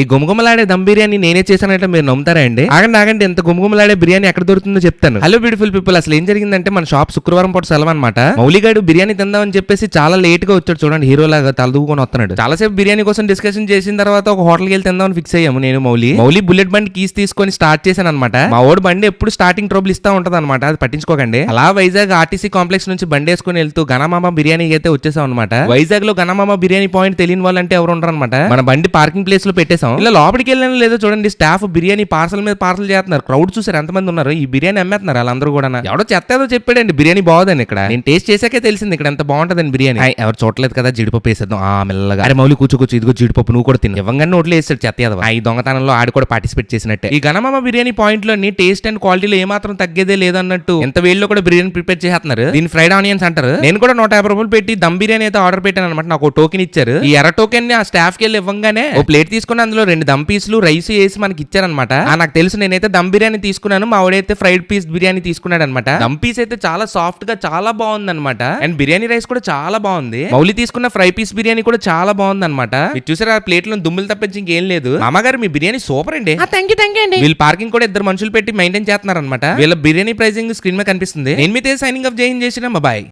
ఈ గుమగుమలాడే దమ్ బిర్యానీ నేనే చేశానంటే మీరు నమ్ముతారా అండి? ఆగండి ఆగండి ఎంత గుమగుమలాడే బిర్యానీ ఎక్కడ దొరుకుతుందో చెప్తాను. హలో బ్యూటిఫుల్ పీపుల్ అసలు ఏం జరిగిందంటే మన షాప్ శుక్రవారం పూట సెలవు అనమాట మౌలిగాడు బిర్యానీ తిందామని చెప్పేసి చాలా లేట్గా వచ్చాడు చూడండి హీరో లాగా తలదూకొని వస్తున్నాడు. చాలాసేపు బిర్యానీ కోసం డిస్కషన్ చేసిన తర్వాత ఒక హోటల్కి వెళ్ళి తిందామని ఫిక్స్ అయ్యాము నేను మౌలి. మౌలి బుల్లెట్ బండి కీస్ తీసుకొని స్టార్ట్ చేశాను అనమాట మా ఓడి బండి ఎప్పుడు స్టార్టింగ్ ట్రబుల్ ఇస్తా ఉంటది అనమాట అది పట్టించుకోకండి. అలా వైజాగ్ ఆర్టీసీ కాంప్లెక్స్ నుంచి బండి వేసుకుని వెళ్తూ గణమామ బిర్యానీ అయితే వచ్చేసాం అనమాట వైజాగ్లో గణమామ బిర్యానీ పాయింట్ తెలియని వాళ్ళంటే ఎవరు ఉండరు అనమాట మన బండి పార్కింగ్ ప్లేస్లో పెట్టేసి ఇలా లోపలికి వెళ్ళిన లేదో చూడండి స్టాఫ్ బిర్యానీ పార్సల్ మీద పార్సల్ చేస్తున్నారు. క్రౌడ్ చూసారు ఎంతమంది ఉన్నారు? ఈ బిర్యానీ అమ్మేస్తున్నారు వాళ్ళందరూ కూడా ఎవడో చెత్త ఏదో చెప్పాడండి బిర్యానీ బాగుందని ఇక్కడ. నేను టేస్ట్ చేసాకే తెలిసింది ఇక్కడ ఎంత బాగుంటదని బిర్యానీ. ఎవరు చూడలేదు కదా జీడిపప్పు వేసేద్దాం. ఆ మెల్లగా. అరే మౌలి కూర్చో కూర్చో ఇదిగో జీడిపప్పు నువ్వు కూడా తిని. ఇవ్వంగానే నోట్లో వేసాడు చెత్త ఏదో. ఈ దొంగతనంలో ఆడు కూడా పార్టిసిపేట్ చేసినట్టే. ఈ గణమామ బిర్యానీ పాయింట్లోని టేస్ట్ అండ్ క్వాలిటీలో ఏమాత్రం తగ్గేదే లేదన్నట్టు ఎంత వేడిలో కూడా బిర్యానీ ప్రిపేర్ చేస్తున్నారు. దీని ఫ్రైడ్ ఆనియన్స్ అంటారు. నేను కూడా నూట యాభై రూపాయలు పెట్టి దమ్ బిర్యానీ అయితే ఆర్డర్ పెట్టాను అనమాట నాకు టోకెన్ ఇచ్చారు. ఈ ఎర్ర టోకెన్ని ఆ స్టాఫ్కి వెళ్ళి ఇవ్వగానే ఓ ప్లేట్ తీసుకుని అందులో రెండు దమ్ పీసులు రైస్ వేసి మనకి ఇచ్చారనమాట నాకు తెలుసు నేనైతే దమ్ బిర్యానీ తీసుకున్నాను మా ఆవిడైతే ఫ్రైడ్ పీస్ బిర్యానీ తీసుకున్నాడు అనమాట దమ్ పీస్ అయితే చాలా సాఫ్ట్గా చాలా బాగుంది అనమాట అండ్ బిర్యానీ రైస్ కూడా చాలా బాగుంది. మౌలి తీసుకున్న ఫ్రై పీస్ బిర్యానీ కూడా చాలా బాగుంది అనమాట మీరు చూసారా ఆ ప్లేట్లో దుమ్ములు తప్పించి ఇంకేం లేదు. మామగారు మీ బిర్యానీ సూపర్ అండి. థ్యాంక్ యూ థ్యాంక్ యూ అండి. వీళ్ళు పార్కింగ్ కూడా ఇద్దరు మనుషులు పెట్టి మెయింటైన్ చేస్తున్నారు అనమాట వీళ్ళ బిర్యానీ ప్రైసింగ్ స్క్రీన్ మీద కనిపిస్తుంది. నేను మీతో సైనింగ్ ఆఫ్ జైన్ చేసిన బాయ్